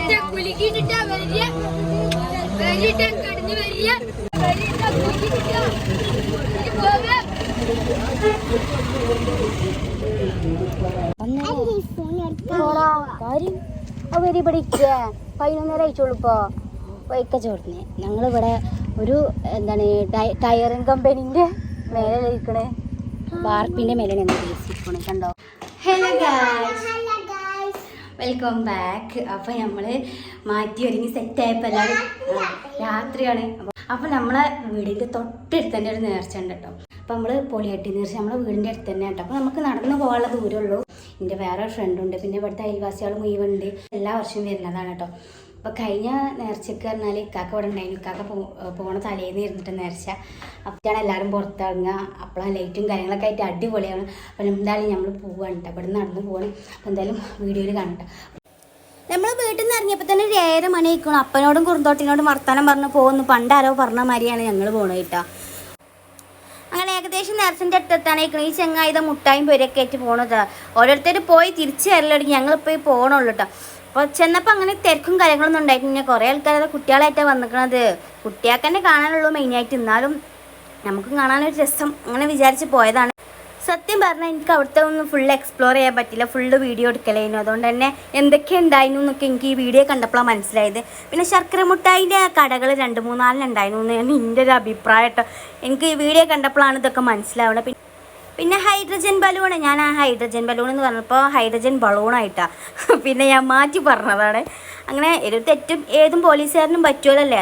വരിയിട്ട കുലുക്കിയിട്ടിട്ട വരിയ വരിയിട്ട കടന്നു വരിയ വരിയിട്ട കുലുക്കിയിട്ടിട്ട ഇനി പോവേ കാര്യം അവർ ഇവിടെ ഇരിക്കുക പതിനൊന്നര അയച്ചോളൂ ഇപ്പോ വൈക്ക ചോർന്ന് ഞങ്ങളിവിടെ ഒരു എന്താണ് ടയ- ടയറിംഗ് കമ്പനീന്റെ മേലെ ഇരിക്കണേ. വാർപ്പിന്റെ മേലെയാണ് ഞങ്ങൾ കണ്ടോ? ഹലോ ഗായ്സ് വെൽക്കം ബാക്ക് അപ്പോൾ നമ്മൾ മാറ്റി ഒരുങ്ങി സെറ്റ് ആയപ്പോ എല്ലാവരും രാത്രിയാണ്. അപ്പോൾ നമ്മളെ വീടിന്റെ തൊട്ടടുത്ത് തന്നെ ഒരു നേർച്ച ഉണ്ട് കേട്ടോ. അപ്പോൾ നമ്മൾ പൊളിയട്ടി നേർച്ച നമ്മളെ വീടിന്റെ അടുത്ത് തന്നെ കേട്ടോ. അപ്പോൾ നമുക്ക് നടന്നു പോകാനുള്ള ദൂരമുള്ളൂ എന്റെ വേറെ ഫ്രണ്ട് ഉണ്ട്. പിന്നെ ഇവിടുത്തെ അയൽവാസികൾ മുഴുവുണ്ട് എല്ലാ വർഷവും വരുന്നതാണ് കേട്ടോ. അപ്പോൾ കഴിഞ്ഞ നേർച്ചയ്ക്ക് പറഞ്ഞാൽ ഇക്കാക്ക ഇവിടെ ഉണ്ടായിരുന്നു ഇക്കാക്ക പോണ തലേന്ന് ഇരുന്നിട്ട് നേർച്ച. അപ്പോഴാണ് എല്ലാവരും പുറത്തിറങ്ങുക. അപ്പോഴാണ് ലൈറ്റും കാര്യങ്ങളൊക്കെ ആയിട്ട് അടിപൊളിയാണ്. അപ്പം എന്തായാലും നമ്മൾ പോവാണ് കേട്ടോ ഇവിടെ നടന്ന് പോകണം അപ്പോൾ എന്തായാലും വീഡിയോയിൽ കാണട്ടോ. നമ്മൾ വീട്ടിൽ നിന്ന് ഇറങ്ങിയപ്പോൾ തന്നെ ഒരു ഏഴര മണി ആയിക്കണം അപ്പനോടും കുറുന്തോട്ടിനോടും വർത്താനം പറഞ്ഞ് പോകുന്നു പണ്ടാരോ പറഞ്ഞ മാതിരിയാണ് ഞങ്ങൾ പോകണത് കേട്ടോ. അങ്ങനെ ഏകദേശം നേർച്ചന്റെ അടുത്തെത്താനായിക്കണം. ഈ ചെങ്ങായുധ മുട്ടായും പേരൊക്കെ ആയിട്ട് പോകണത് ഓരോരുത്തർ പോയി തിരിച്ചു വരലൊടങ്ങി. ഞങ്ങളിപ്പോൾ പോകണുള്ളൂ കേട്ടോ അപ്പോൾ ചെന്നപ്പോൾ അങ്ങനെ തിരക്കും കാര്യങ്ങളൊന്നും ഉണ്ടായിട്ടില്ല. കുറേ ആൾക്കാരത് കുട്ടികളായിട്ടാണ് വന്നിക്കണത്. കുട്ടികൾക്ക് തന്നെ കാണാനുള്ളൂ മെയിനായിട്ട് എന്നാലും നമുക്ക് കാണാനൊരു രസം അങ്ങനെ വിചാരിച്ച് പോയതാണ്. സത്യം പറഞ്ഞാൽ എനിക്ക് അവിടുത്തെ ഒന്നും ഫുൾ എക്സ്പ്ലോർ ചെയ്യാൻ പറ്റില്ല. ഫുള്ള് വീഡിയോ എടുക്കലായിരുന്നു അതുകൊണ്ട് തന്നെ എന്തൊക്കെ ഉണ്ടായിരുന്നു എന്നൊക്കെ എനിക്ക് ഈ വീഡിയോ കണ്ടപ്പോഴാണ് മനസ്സിലായത്. പിന്നെ ശർക്കര മുട്ടായിന്റെ കടകൾ രണ്ട് മൂന്നാലിനുണ്ടായിരുന്നു എന്നാണ് എന്റെ ഒരു അഭിപ്രായം കേട്ടോ. എനിക്ക് ഈ വീഡിയോ കണ്ടപ്പോഴാണ് ഇതൊക്കെ മനസ്സിലാവുന്നത് പിന്നെ പിന്നെ ഹൈഡ്രജൻ ബലൂൺ ഞാൻ ആ ഹൈഡ്രജൻ ബലൂൺ എന്ന് പറഞ്ഞപ്പോൾ ഹൈഡ്രജൻ ബലൂണായിട്ടാണ് പിന്നെ ഞാൻ മാറ്റി പറഞ്ഞതാണ്. അങ്ങനെ ഒരു തെറ്റും ഏതും പോലീസുകാരനും പറ്റുമല്ലേ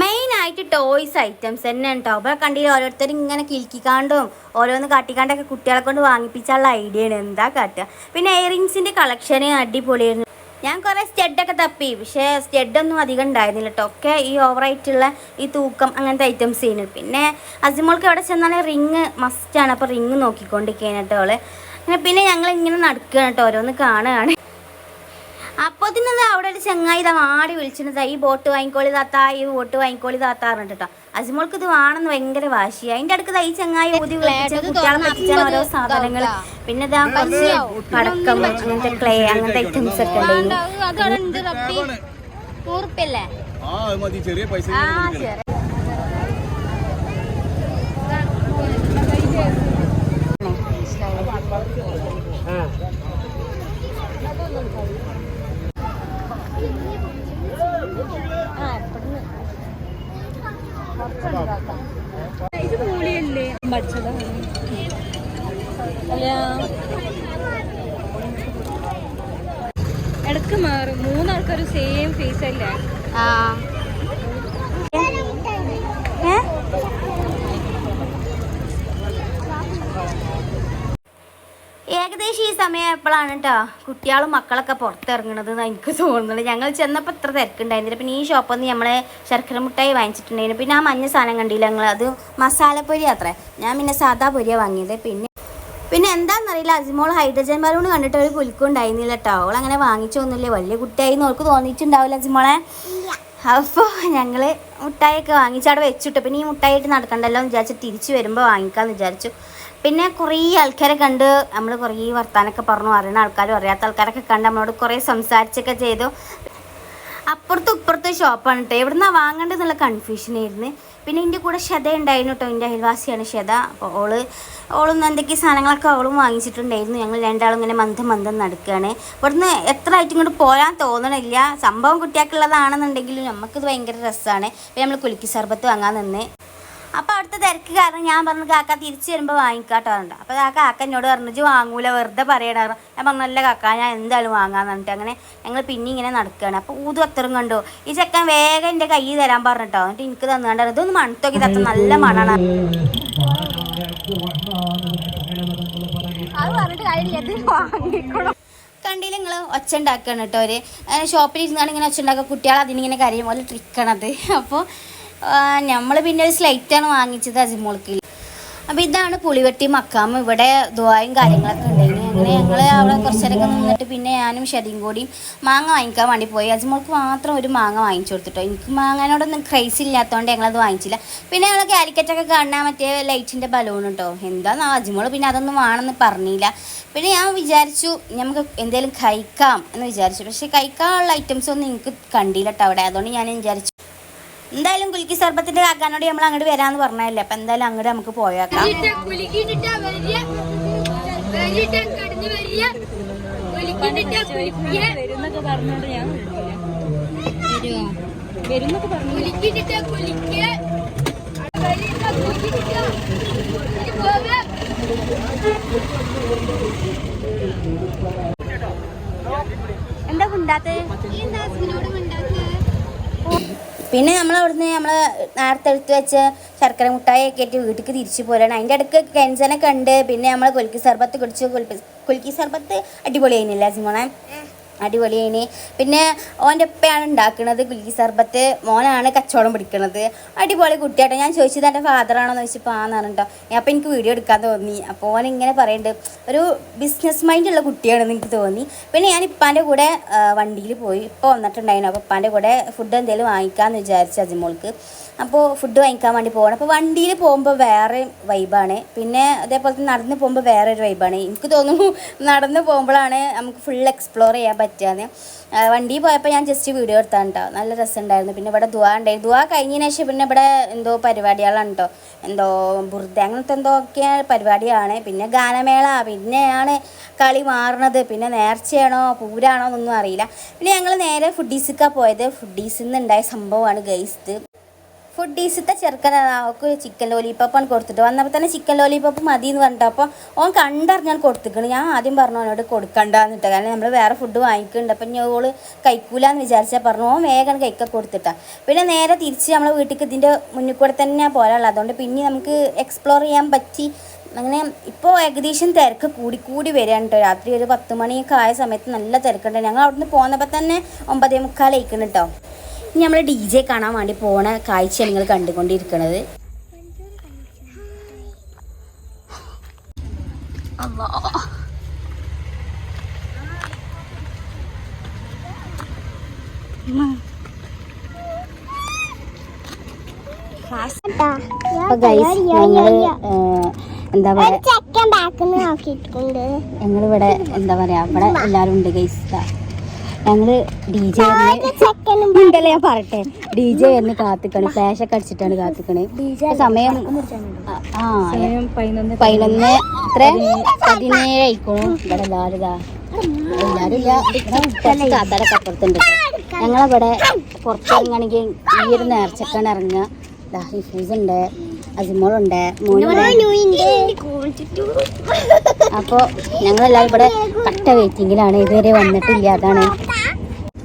മെയിനായിട്ട് ടോയ്സ് ഐറ്റംസ് തന്നെ ഉണ്ടാവും അപ്പോൾ കണ്ടില്ല ഓരോരുത്തരും ഇങ്ങനെ കിൽക്കിക്കാണ്ടും ഓരോന്ന് കാട്ടിക്കാണ്ടൊക്കെ കുട്ടികളെ കൊണ്ട് വാങ്ങിപ്പിച്ചാലുള്ള ഐഡിയ ആണ്. എന്താ കാട്ടുക? പിന്നെ ഇയറിങ്സിന്റെ കളക്ഷൻ അടിപൊളിയായിരുന്നു. ഞാൻ കുറേ സ്റ്റെഡൊക്കെ തപ്പി. പക്ഷേ സ്റ്റെഡൊന്നും അധികം ഉണ്ടായിരുന്നില്ല കേട്ടോ ഒക്കെ ഈ ഓവറായിട്ടുള്ള ഈ തൂക്കം അങ്ങനത്തെ ഐറ്റംസ് ചെയ്യുന്നു പിന്നെ അസിമോൾക്ക് എവിടെ ചെന്നാൽ റിങ് മസ്റ്റാണ് അപ്പോൾ റിങ് നോക്കിക്കൊണ്ടിരിക്കുകയാണ് കേട്ടോ അവൾ. പിന്നെ ഞങ്ങൾ ഇങ്ങനെ നടക്കുകയാണ് കേട്ടോ ഓരോന്ന് കാണുകയാണ്. അപ്പോൾ ഇതിനത് അവിടെ ഒരു ചങ്ങായി ഇതാ ആടി വിളിച്ചിരുന്നത്. ഈ ബോട്ട് വാങ്ങിക്കോളി താത്ത. ഈ ബോട്ട് വാങ്ങിക്കോളി താത്താറുണ്ട് കേട്ടോ അജിമോൾക്ക് ഇത് വേണമെന്ന് ഭയങ്കര വാശി അതിന്റെ അടുത്ത് തൈ ചങ്ങായി ഊതി കുട്ടികളെ പറ്റിച്ചാൽ ഓരോ സാധനങ്ങൾ പിന്നെ ഇതാ കുറച്ച് പടക്കം അങ്ങനത്തെ ക്ലേ അങ്ങനത്തെ ഐറ്റംസ് ഒക്കെ ഉണ്ടായിരുന്നു ചെറിയ പൈസ ശരി ഇടയ്ക്ക് മാറും. മൂന്നാൾക്കൊരു സെയിം ഫേസ് അല്ലേ? ആ. ഏകദേശം ഈ സമയം എപ്പോഴാണ് കേട്ടോ കുട്ടികളും മക്കളൊക്കെ പുറത്തിറങ്ങണത് എന്ന് എനിക്ക് തോന്നുന്നത്. ഞങ്ങൾ ചെന്നപ്പോൾ ഇത്ര തിരക്കുണ്ടായിരുന്നില്ല. പിന്നെ ഈ ഷോപ്പിൽ നിന്ന് നമ്മളെ ശർക്കര മുട്ടായി വാങ്ങിച്ചിട്ടുണ്ടായിരുന്നു. പിന്നെ ആ മഞ്ഞ സാധനം കണ്ടില്ല ഞങ്ങൾ? അത് മസാലപ്പൊരി അത്രേ. ഞാൻ പിന്നെ സാധാ പൊരിയാണ് വാങ്ങിയത്. പിന്നെ പിന്നെ എന്താണെന്നറിയില്ല അജിമോൾ ഹൈഡ്രജൻ ബലൂൺ കണ്ടിട്ട് ഒരു പുലിക്കും ഉണ്ടായിരുന്നില്ല കേട്ടോ അവൾ അങ്ങനെ വാങ്ങിച്ചൊന്നുമില്ല വലിയ കുട്ടിയായി നോക്ക് തോന്നിയിട്ടുണ്ടാവില്ല അജിമോളെ. അപ്പോൾ ഞങ്ങൾ മുട്ടായിയൊക്കെ വാങ്ങിച്ച് അവിടെ വെച്ചിട്ട്. പിന്നെ ഈ മുട്ടായിട്ട് നടക്കണ്ടല്ലോ എന്ന് വിചാരിച്ച് തിരിച്ചു വരുമ്പോൾ വാങ്ങിക്കാമെന്ന് വിചാരിച്ചു. പിന്നെ കുറേ ആൾക്കാരെ കണ്ട് നമ്മൾ കുറേ വർത്താനൊക്കെ പറഞ്ഞു അറിയുന്ന ആൾക്കാരും അറിയാത്ത ആൾക്കാരൊക്കെ കണ്ട് നമ്മളോട് കുറേ സംസാരിച്ചൊക്കെ ചെയ്തു. അപ്പുറത്തും ഇപ്പുറത്തും ഷോപ്പാണ് കേട്ടോ എവിടുന്നാണ് വാങ്ങേണ്ടതെന്നുള്ള കൺഫ്യൂഷനായിരുന്നു പിന്നെ എന്റെ കൂടെ ഷത ഉണ്ടായിരുന്നു കേട്ടോ എന്റെ അയൽവാസിയാണ് ഷത. അപ്പോൾ ഓൾ ഓളും എന്തൊക്കെ സാധനങ്ങളൊക്കെ അവളും വാങ്ങിച്ചിട്ടുണ്ടായിരുന്നു. ഞങ്ങൾ രണ്ടാളും ഇങ്ങനെ മന്ദം മന്ദം നടക്കുകയാണ് ഇവിടുന്ന് എത്ര ആയിട്ട് ഇങ്ങോട്ട് പോരാൻ തോന്നണില്ല. സംഭവം കുട്ടികൾക്കുള്ളതാണെന്നുണ്ടെങ്കിലും നമുക്കിത് ഭയങ്കര രസമാണ് നമ്മൾ കുലുക്കി സർബത്ത് വാങ്ങാൻ നിന്ന്. അപ്പോൾ അവിടുത്തെ തിരക്ക് കാരണം ഞാൻ പറഞ്ഞു കാക്ക തിരിച്ചു വരുമ്പോൾ വാങ്ങിക്കാട്ടോ ഉണ്ട് അപ്പോൾ ആ കാക്ക എന്നോട് പറഞ്ഞു "ഇജ്ജ് വാങ്ങൂല വെറുതെ പറയണ ഞാൻ പറഞ്ഞു നല്ല കാക്ക ഞാൻ എന്തായാലും വാങ്ങാന്ന് പറഞ്ഞിട്ട്. അങ്ങനെ ഞങ്ങൾ പിന്നെ ഇങ്ങനെ നടക്കുകയാണ് അപ്പോൾ ഊതു അത്രയും കണ്ടു. ഈ ചെക്കൻ വേഗം എന്റെ കൈ തരാൻ പറഞ്ഞിട്ടോ. എന്നിട്ട് എനിക്ക് തന്നുകൊണ്ട് ഇതൊന്ന് മണത്തോക്കി തത്ത നല്ല മണാണ് അത് പറഞ്ഞിട്ട് കാര്യമില്ല ഇത് വാങ്ങിക്കണം കണ്ടില്ല നിങ്ങൾ ഒച്ച ഉണ്ടാക്കുകയാണ് കേട്ടോ ഒരു ഷോപ്പിൽ ഇരുന്നാണ് ഇങ്ങനെ ഒച്ച ഉണ്ടാക്കുക. കുട്ടികൾ അതിനിങ്ങനെ കരയും. പോലെ ട്രിക്കണത് അപ്പോൾ നമ്മൾ പിന്നെ ഒരു സ്ലൈറ്റാണ് വാങ്ങിച്ചത് അജിമോൾക്ക് അപ്പോൾ ഇതാണ് പുളിവെട്ടി മക്കാമ് ഇവിടെ ദ്വായും കാര്യങ്ങളൊക്കെ ഉണ്ടായിരുന്നു അങ്ങനെ ഞങ്ങൾ അവിടെ കുറച്ചേരൊക്കെ നിന്നിട്ട് പിന്നെ ഞാനും ഷെതിയും കൂടിയും മാങ്ങ വാങ്ങിക്കാൻ വേണ്ടി പോയി. അജിമുളക്ക് മാത്രം ഒരു മാങ്ങ വാങ്ങിച്ചു കൊടുത്തിട്ടോ. എനിക്ക് മാങ്ങാനോടൊന്നും ക്രൈസ് ഇല്ലാത്തതുകൊണ്ട് ഞങ്ങളത് വാങ്ങിച്ചില്ല. പിന്നെ ഞങ്ങൾ കാലിക്കറ്റൊക്കെ കാണാൻ മറ്റേ ലൈറ്റിന്റെ ബലൂൺ കേട്ടോ എന്താന്ന് അജ്മോൾ പിന്നെ അതൊന്നും വേണമെന്ന് പറഞ്ഞില്ല. പിന്നെ ഞാൻ വിചാരിച്ചു നമുക്ക് എന്തെങ്കിലും കഴിക്കാം എന്ന് വിചാരിച്ചു. പക്ഷേ കഴിക്കാനുള്ള ഐറ്റംസ് ഒന്നും എനിക്ക് കണ്ടില്ല കേട്ടോ അവിടെ. അതുകൊണ്ട് ഞാൻ വിചാരിച്ചു എന്തായാലും കുലുക്കി സർബത്തിന്റെ കാക്കാനോട് നമ്മൾ അങ്ങോട്ട് വരാന്ന് പറഞ്ഞല്ലേ അപ്പൊ എന്തായാലും അങ്ങോട്ട് നമുക്ക് പോയേക്കാം. എന്താ ഉണ്ടാത്തത് പിന്നെ നമ്മൾ അവിടുന്ന് നമ്മൾ നേരത്തെ എടുത്ത് വെച്ച ശർക്കര മുട്ടായി ഒക്കെ ആയിട്ട് വീട്ടിലേക്ക് തിരിച്ചു പോരാണ്. അതിന്റെ ഇടയ്ക്ക് കെൻസനൊക്കെ ഉണ്ട്. പിന്നെ നമ്മൾ കുലുക്കി സർബത്ത് കുടിച്ചു കൊൽപ്പി കുലുക്കി സർബത്ത് അടിപൊളിയായിരുന്നില്ല സിമോണെ? അടിപൊളിയായിന് പിന്നെ ഓന്റെ ഉപ്പയാണ് ഉണ്ടാക്കുന്നത് ഗുലി സർബത്ത്. മോനാണ് കച്ചവടം പിടിക്കുന്നത് അടിപൊളി കുട്ടിയാട്ടോ. ഞാൻ ചോദിച്ചത് എന്റെ ഫാദറാണോന്ന് ചോദിച്ചപ്പോൾ ആന്ന് പറഞ്ഞിട്ടോ. അപ്പോൾ എനിക്ക് വീഡിയോ എടുക്കാൻ തോന്നി. അപ്പോൾ ഓൻ ഇങ്ങനെ പറയുന്നുണ്ട് ഒരു ബിസിനസ് മൈൻഡുള്ള കുട്ടിയാണെന്ന് എനിക്ക് തോന്നി. പിന്നെ ഞാൻ ഇപ്പാന്റെ കൂടെ വണ്ടിയിൽ പോയി. ഇപ്പോൾ വന്നിട്ടുണ്ടായിരുന്നു അപ്പോൾ ഇപ്പാന്റെ കൂടെ ഫുഡ് എന്തെങ്കിലും വാങ്ങിക്കാമെന്ന് വിചാരിച്ചു അജിമോൾക്ക്. അപ്പോൾ ഫുഡ് വാങ്ങിക്കാൻ വേണ്ടി പോകണം അപ്പോൾ വണ്ടിയിൽ പോകുമ്പോൾ വേറെ വൈബാണ് പിന്നെ അതേപോലെ നടന്ന് പോകുമ്പോൾ വേറെ ഒരു വൈബാണ് എനിക്ക് തോന്നുന്നു നടന്ന് പോകുമ്പോഴാണ് നമുക്ക് ഫുൾ എക്സ്പ്ലോർ ചെയ്യാൻ പറ്റുകയെന്ന് വണ്ടി പോയപ്പോൾ ഞാൻ ജസ്റ്റ് വീഡിയോ എടുത്താണ് കേട്ടോ നല്ല രസമുണ്ടായിരുന്നു പിന്നെ ഇവിടെ ദുവാ ഉണ്ടായി ദുവാ കഴിഞ്ഞതിന് ശേഷം പിന്നെ ഇവിടെ എന്തോ പരിപാടികളാണ് കേട്ടോ എന്തോ ബുർദ അങ്ങനത്തെ എന്തോ ഒക്കെ പരിപാടിയാണ്. പിന്നെ ഗാനമേള. പിന്നെയാണ് കളി മാറണത്. പിന്നെ നേർച്ചയാണോ പൂരാണോ എന്നൊന്നും അറിയില്ല. പിന്നെ ഞങ്ങൾ നേരെ ഫുഡീസിക്കാണ് പോയത്. ഫുഡീസിൽ നിന്ന് ഉണ്ടായ സംഭവമാണ് ഗൈസ് ഫുഡീസത്തെ ചെറുക്കൻ അവൾക്ക് ചിക്കൻ ലോലിപ്പോപ്പാണ് കൊടുത്തിട്ട് വന്നപ്പോൾ തന്നെ ചിക്കൻ ലോലിപ്പോപ്പ് മതി എന്ന് പറഞ്ഞിട്ട് അപ്പോൾ ഓൻ കണ്ടറിഞ്ഞാൽ കൊടുത്തിക്കണ് ഞാൻ ആദ്യം പറഞ്ഞു അവനോട് കൊടുക്കണ്ടെന്നിട്ട് കാരണം നമ്മൾ വേറെ ഫുഡ് വാങ്ങിക്കുന്നുണ്ട് അപ്പം ഞാൻ ഓൾ കഴിക്കൂലെന്ന് വിചാരിച്ചാൽ പറഞ്ഞു ഓൻ വേഗം കഴിക്കാൻ കൊടുത്തിട്ട പിന്നെ നേരെ തിരിച്ച് നമ്മളെ വീട്ടിലേക്ക് ഇതിന്റെ മുന്നിൽ കൂടെ തന്നെ പോരാനുള്ളത് അതുകൊണ്ട് പിന്നെ നമുക്ക് എക്സ്പ്ലോർ ചെയ്യാൻ പറ്റി അങ്ങനെ ഇപ്പോൾ ഏകദേശം തിരക്ക് കൂടി കൂടി വരികയാണ് കേട്ടോ രാത്രി ഒരു പത്ത് മണിയൊക്കെ ആയ സമയത്ത് നല്ല തിരക്കുണ്ട് ഞങ്ങൾ അവിടുന്ന് പോന്നപ്പോൾ തന്നെ ഒമ്പതേ മുക്കാലായിക്കണം കേട്ടോ ഇനി നമ്മൾ ഡി ജെ കാണാൻ വേണ്ടി പോണ കാഴ്ച നിങ്ങൾ കണ്ടുകൊണ്ടിരിക്കുന്നത് ഏഹ്, എന്താ പറയാ ഞങ്ങളിവിടെ എന്താ പറയാ ഇവിടെ എല്ലാരും ഉണ്ട് ഗൈസ് ഞങ്ങൾ ഡി ജെ ഉണ്ടല്ലേ ഞാൻ പറട്ടെ ഡി ജെ എന്ന് കാത്തിക്കണ്. ഫ്ലാഷൊക്കെ അടിച്ചിട്ടാണ് കാത്തിക്കണ്. സമയം ആ, ആ സമയം പതിനൊന്ന് എത്ര? പതിനേഴ് ആയിക്കോണു ഇവിടെ എല്ലാവരും ഇതാ. എല്ലാവരും ഇല്ല അപ്പുറത്തുണ്ട്. ഞങ്ങളിവിടെ പുറത്തിറങ്ങുകയാണെങ്കിൽ ഈ ഒരു നേർച്ചക്കാണ് ഇറങ്ങുക. ദാ ഹിഫൂസ് ഉണ്ട് അജിമോളുണ്ട് അപ്പോൾ ഞങ്ങളെല്ലാവരും ഇവിടെ കട്ട വെയിറ്റിംഗിലാണ് ഇതുവരെ വന്നിട്ടില്ല അതാണ്.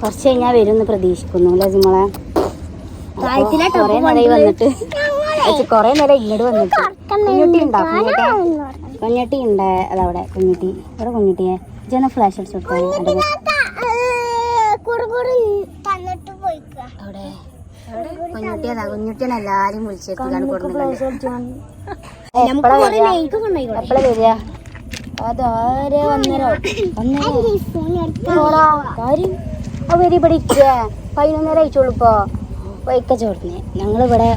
കുറച്ച് കഴിഞ്ഞാൽ വരുമെന്ന് പ്രതീക്ഷിക്കുന്നു അല്ലേ കൊറേ കുറേ നേരമായി വന്നിട്ട്. കുറേ നേരം ഇങ്ങോട്ട് വന്നിട്ട്. കുഞ്ഞുട്ടി ഉണ്ടോ? കുഞ്ഞുട്ടി? കുഞ്ഞുട്ടി ഉണ്ട്. അതവിടെ കുഞ്ഞുട്ടി. ഇവിടെ കുഞ്ഞുട്ടിയെ? ജന ഫ്ലാഷ് അടിച്ചു പോയിക്ക. അവിടെ. കുഞ്ഞുട്ടി അതാ. കുഞ്ഞുട്ടിയാണ് എല്ലാരും വിളിച്ചെത്തിക്കാണ് കൊടുക്കുന്നത്. എപ്പോഴാ വരിക? എപ്പോഴാ വരിക? അതാരെ വന്നേരോ? വന്നേരോ? കാര്യം? അവർ ഇവിടെ ഇരിക്കുക പതിനൊന്നര അയച്ചോളൂ ഇപ്പോ. വൈക്ക ചോർന്ന്. ഞങ്ങളിവിടെ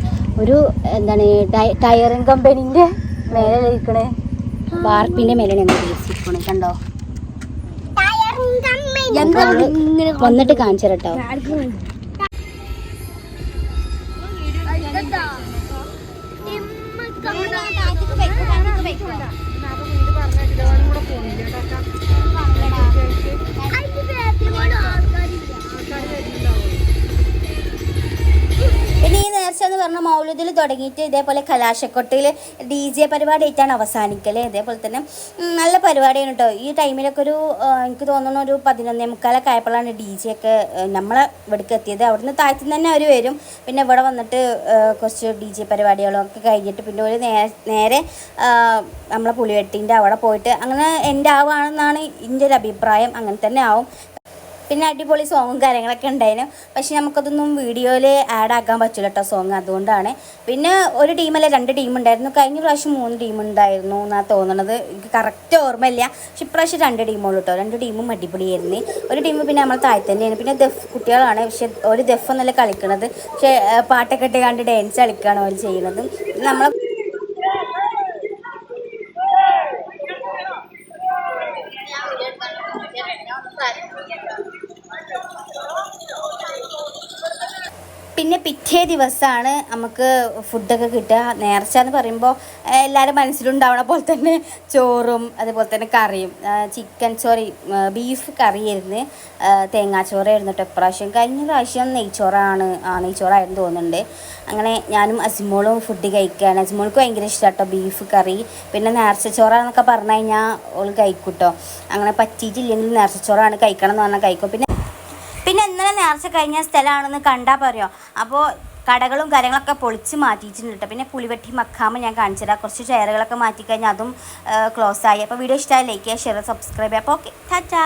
ഒരു എന്താണ് ടയറിങ് ടയറിംഗ് കമ്പനീന്റെ മേലെ ഇരിക്കണേ. വാർപ്പിന്റെ മേലെ ഞങ്ങൾ ഇരിക്കണേ കണ്ടോ? വന്നിട്ട് കാണിച്ചു തരട്ടോ എന്ന് പറഞ്ഞ മൗലൂദിൽ തുടങ്ങിയിട്ട് ഇതേപോലെ കലാശക്കൊട്ടയിൽ ഡി ജെ പരിപാടിയായിട്ടാണ് അവസാനിക്കൽ ഇതേപോലെ തന്നെ നല്ല പരിപാടിയാണ് കേട്ടോ ഈ ടൈമിലൊക്കെ ഒരു എനിക്ക് തോന്നുന്നു ഒരു പതിനൊന്നേ മുക്കാലൊക്കെ ആയപ്പോഴാണ് ഡി ജെ ഒക്കെ നമ്മളെ ഇവിടേക്ക് എത്തിയത്. അവിടുന്ന് താഴത്തു തന്നെ അവർ വരും. പിന്നെ ഇവിടെ വന്നിട്ട് കുറച്ച് ഡി ജെ പരിപാടികളും ഒക്കെ കഴിഞ്ഞിട്ട് പിന്നെ ഒരു നേരെ നമ്മളെ പുളിവെട്ടിന്റെ അവിടെ പോയിട്ട് അങ്ങനെ എന്റെ ആവുകയാണെന്നാണ് എന്റെ ഒരു അഭിപ്രായം. അങ്ങനെ തന്നെ ആവും. പിന്നെ അടിപൊളി സോങ്ങും കാര്യങ്ങളൊക്കെ ഉണ്ടായിരുന്നു പക്ഷെ നമുക്കതൊന്നും വീഡിയോയിൽ ആഡ് ആക്കാൻ പറ്റില്ല കേട്ടോ സോങ് അതുകൊണ്ടാണ്. പിന്നെ ഒരു ടീമല്ല രണ്ട് ടീം ഉണ്ടായിരുന്നു. കഴിഞ്ഞ പ്രാവശ്യം മൂന്ന് ടീം ഉണ്ടായിരുന്നു എന്നാണ് തോന്നുന്നത് എനിക്ക് കറക്റ്റ് ഓർമ്മയില്ല. പക്ഷെ ഇപ്രാവശ്യം രണ്ട് ടീമുള്ളൂ കേട്ടോ രണ്ട് ടീമും അടിപൊളിയായിരുന്നു. ഒരു ടീം പിന്നെ നമ്മൾ താഴെ തന്നെയാണ്. പിന്നെ ദഫ് കുട്ടികളാണ്. പക്ഷെ ഒരു ദഫ് എന്നല്ല കളിക്കണത്. പക്ഷേ പാട്ടൊക്കെ ഇട്ട് കണ്ട് ഡാൻസ് കളിക്കുകയാണ് അവർ ചെയ്യുന്നത്. നമ്മളെ പിന്നെ പിറ്റേ ദിവസമാണ് നമുക്ക് ഫുഡൊക്കെ കിട്ടുക. നേർച്ച എന്ന് പറയുമ്പോൾ എല്ലാവരും മനസ്സിലുണ്ടാവണ പോലെ തന്നെ ചോറും അതുപോലെ തന്നെ കറിയും. ചിക്കൻ സോറി ബീഫ് കറിയായിരുന്നു. തേങ്ങാച്ചോറായിരുന്നു കേട്ടോ ഇപ്രാവശ്യം. കഴിഞ്ഞ പ്രാവശ്യം നെയ്ച്ചോറാണ് ആ നെയ്ച്ചോറായിരുന്നു തോന്നുന്നുണ്ട്. അങ്ങനെ ഞാനും അസിമോളും ഫുഡ് കഴിക്കുകയാണ് അസിമോൾക്ക് ഭയങ്കര ഇഷ്ടം കേട്ടോ ബീഫ് കറി. പിന്നെ നേർച്ചച്ചോറാന്നൊക്കെ പറഞ്ഞു കഴിഞ്ഞാൽ ഓൾ കഴിക്കും കേട്ടോ അങ്ങനെ പറ്റിയിട്ടില്ലെങ്കിൽ നേർച്ചച്ചോറാണ് കഴിക്കണം എന്ന് പറഞ്ഞാൽ കഴിക്കും. പിന്നെ പിന്നെ നേർച്ച കഴിഞ്ഞ സ്ഥലമാണെന്ന് കണ്ടാൽ പറയോ? അപ്പോൾ കടകളും കാര്യങ്ങളൊക്കെ പൊളിച്ച് മാറ്റിയിട്ടുണ്ട് കേട്ടോ പിന്നെ പുളിവെട്ടി മക്കാമ ഞാൻ കാണിച്ചു തരാം കുറച്ച് ചെയറുകളൊക്കെ മാറ്റി കഴിഞ്ഞാൽ അതും ക്ലോസ് ആയി. അപ്പോൾ വീഡിയോ ഇഷ്ടമായി ലൈക്ക് ചെയ്യുക ഷെയർ സബ്സ്ക്രൈബ് ചെയ്യുക. അപ്പോൾ ഓക്കെ ടാറ്റാ